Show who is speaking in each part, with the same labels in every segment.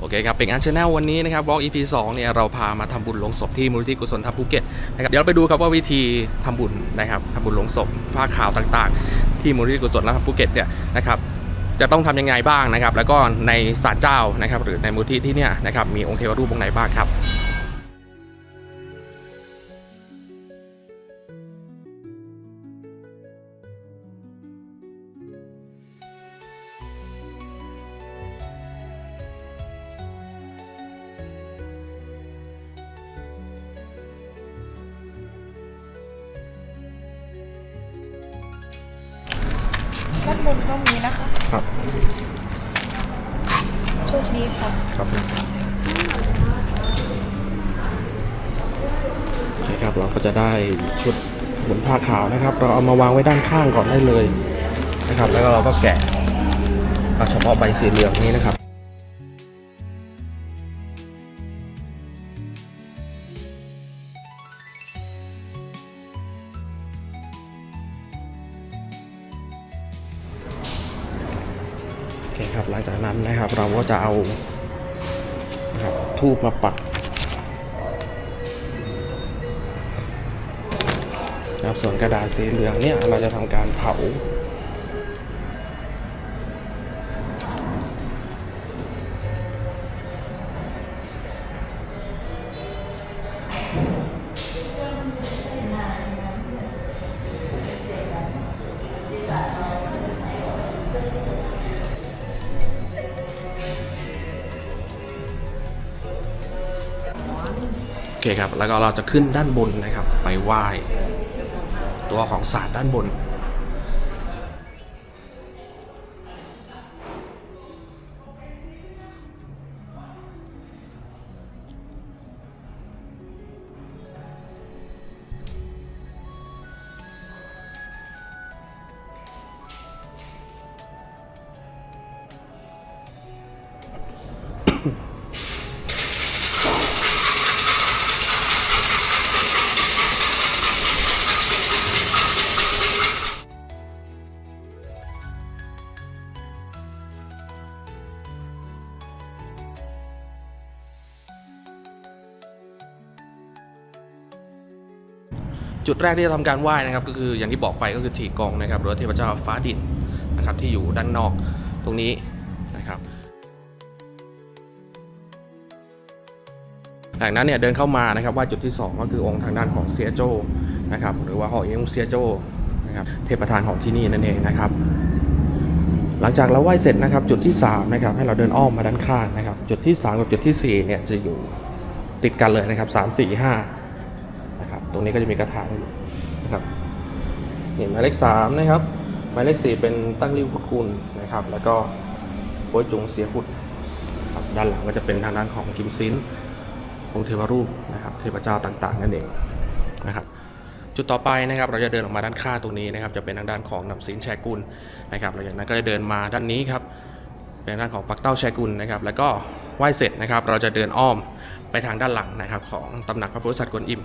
Speaker 1: โอเคครับ เป็นอันชนแนลวันนี้นะครับบล็อก EP 2เนี่ยเราพามาทำบุญลงศพที่มูลนิธิกุศลธรรมภูเก็ตนะครับเดี๋ยวไปดูครับว่าวิธีทำบุญนะครับทำบุญลงศพผ้าขาวต่างๆ ที่มูลนิธิกุศลธรรมภูเก็ตเนี่ยนะครับจะต้องทำยังไงบ้างนะครับ แล้วก็ในศาลเจ้านะครับ หรือในมูลนิธิที่เนี่ยนะครับมีองค์เทวรูปองค์ไหนบ้างครับ
Speaker 2: ด้านบนก็มีนะคะ
Speaker 1: ครับ
Speaker 2: โชคดีค่ะ
Speaker 1: ครับโอเคครับเราก็จะได้ชุดหมุนผ้าขาวนะครับ เราเอามาวางไว้ด้านข้างก่อนได้เลยนะครับ แล้วก็เราก็แกะเอาเฉพาะใบสีเหลืองนี้นะครับ คครับหลังจากนั้นนะครับเราก็จะเอานะครับทูบมาปักนะครับส่วนกระดาษสีเหลืองเนี่ยเราจะทำการเผา อเคครับ แล้วก็เราจะขึ้นด้านบนนะครับ ไปไหว้ตัวของศาสตร์ด้านบน จุดแรกที่จะทำการไหว้นะครับ ก็คืออย่างที่บอกไปก็คือถีกองนะครับหรือว่าเทพเจ้าฟ้าดินนะครับที่อยู่ด้านนอกตรงนี้นะครับจากนั้นเนี่ยเดินเข้ามานะครับไหว่าจุดที่ 2 ก็คือองค์ทางด้านของเซียโจนะครับหรือว่าหอเองเซียโจนะครับเทพประธานของที่นี่นั่นเองนะครับ หลังจากเราไหว้เสร็จนะครับจุดที่3นะครับให้เราเดินอ้อมมาด้านข้างนะครับจุดที่ 3 กับจุดที่4เนี่ยจะอยู่ติดกันเลยนะครับ3 4 5นะครับ ตรงนี้ก็จะมีกระถางอยู่นะครับนี่หมายเลขสามนะครับ หมายเลขสี่เป็นตั้งริ้วพุทธคุณนะครับ แล้วก็โป้ยจุงเสียพุทธครับด้านหลังก็จะเป็นทางด้านของกิมซินองค์เทวรูปนะครับ เทพเจ้าต่างๆนั่นเองนะครับจุดต่อไปนะครับเราจะเดินออกมาด้านข้างตรงนี้นะครับ จะเป็นทางด้านของนำสินแชกุลนะครับหลังจากนั้นก็จะเดินมาด้านนี้ครับเป็นด้านของปักเต้าแชกุลนะครับ แล้วก็ไหว้เสร็จนะครับ เราจะเดินอ้อมไปทางด้านหลังนะครับ ของตำหนักพระโพธิสัตว์กวนอิม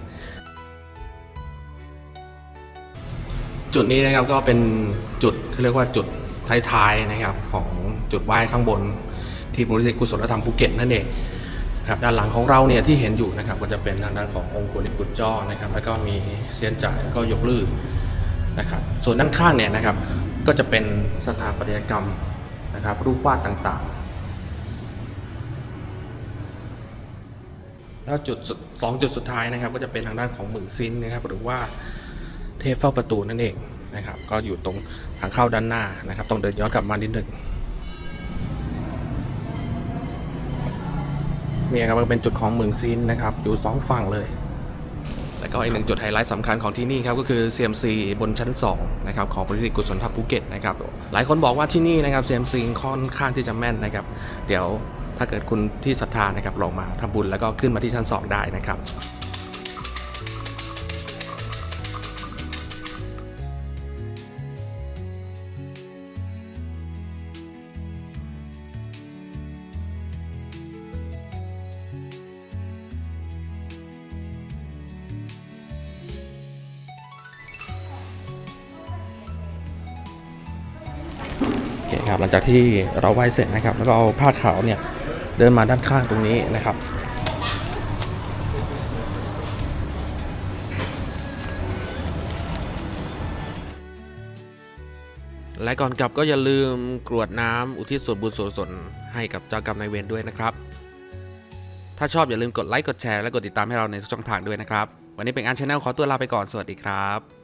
Speaker 1: จุดนี้นะครับก็เป็นจุดที่เรียกว่าจุดท้ายๆนะครับของจุดไหว้ข้างบนที่มูลนิธิกุศลธรรมภูเก็ตนั่นเองครับด้านหลังของเราเนี่ยที่เห็นอยู่นะครับก็จะเป็นทางด้านขององค์กุลิปุจจ้อนะครับแล้วก็มีเซียนจ่ายแล้วก็ยกลือนะครับส่วนด้านข้างเนี่ยนะครับก็จะเป็นสถาปัตยกรรมนะครับรูปวาดต่างๆ แล้วจุดสองจุดสุดท้ายนะครับก็จะเป็นทางด้านของหมึงซินนะครับหรือว่า เทพเฝ้าประตูนั่นเองนะครับ ก็อยู่ตรงทางเข้าด้านหน้านะครับ ต้องเดินย้อนกลับมานิดหนึ่งนี่ครับมันเป็นจุดของเมืองซินนะครับ อยู่สองฝั่งเลย แล้วก็อีกหนึ่งจุดไฮไลท์สำคัญของที่นี่ครับก็คือ CMC บนชั้น2นะครับของบริษัทกุศลธรรมภูเก็ตนะครับหลายคนบอกว่าที่นี่นะครับ CMC ค่อนข้างที่จะแม่นนะครับ เดี๋ยวถ้าเกิดคุณที่ศรัทธานะครับลองมาทำบุญแล้วก็ขึ้นมาที่ชั้น 2 ได้นะครับ โอเครับ หลังจากที่เราไหว้เสร็จนะครับ แล้วก็เอาผ้าขาวเนี่ยเดินมาด้านข้างตรงนี้นะครับและก่อนกลับก็อย่าลืมกรวดน้ำอุทิศส่วนบุญส่วนกุศลให้กับเจ้ากรรมนายเวรด้วยนะครับ ถ้าชอบอย่าลืมกดไลค์กดแชร์และกดติดตามให้เราในทุกช่องทางด้วยนะครับ วันนี้เป็นอันชาแนลขอตัวลาไปก่อนสวัสดีครับ